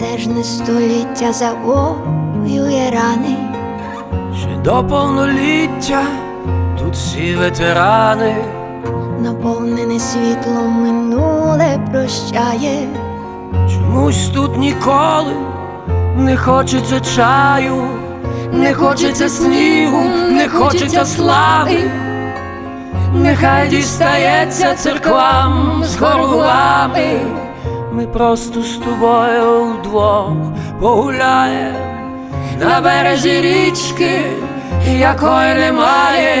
бентежне століття завоює рани, Ще до повноліття тут всі ветерани, наповнене світлом минуле прощає, чомусь тут ніколи не хочеться чаю, не хочеться снігу, не хочеться слави. Нехай дістається церквам з хорувами. Ми просто з тобою вдвох погуляємо на березі річки, якої немає.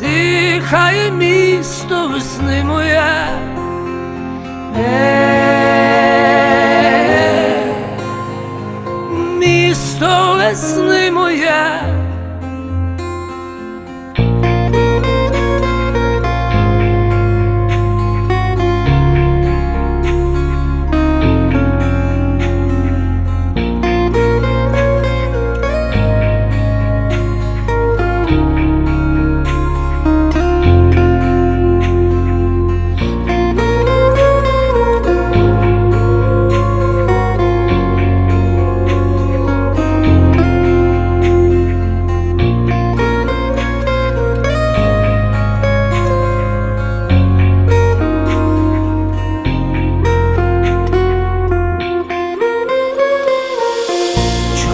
Дихає місто весни моє. Місто весни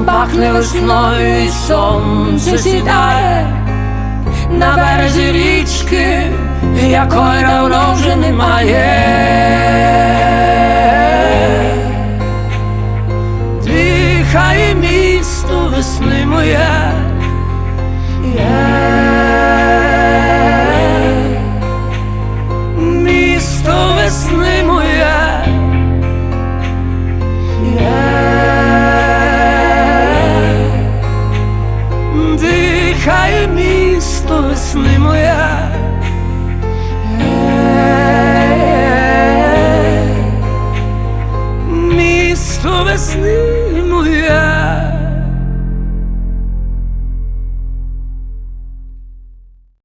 Пахне весною і сонце сідає на березі річки, якої давно вже немає. що весни моя.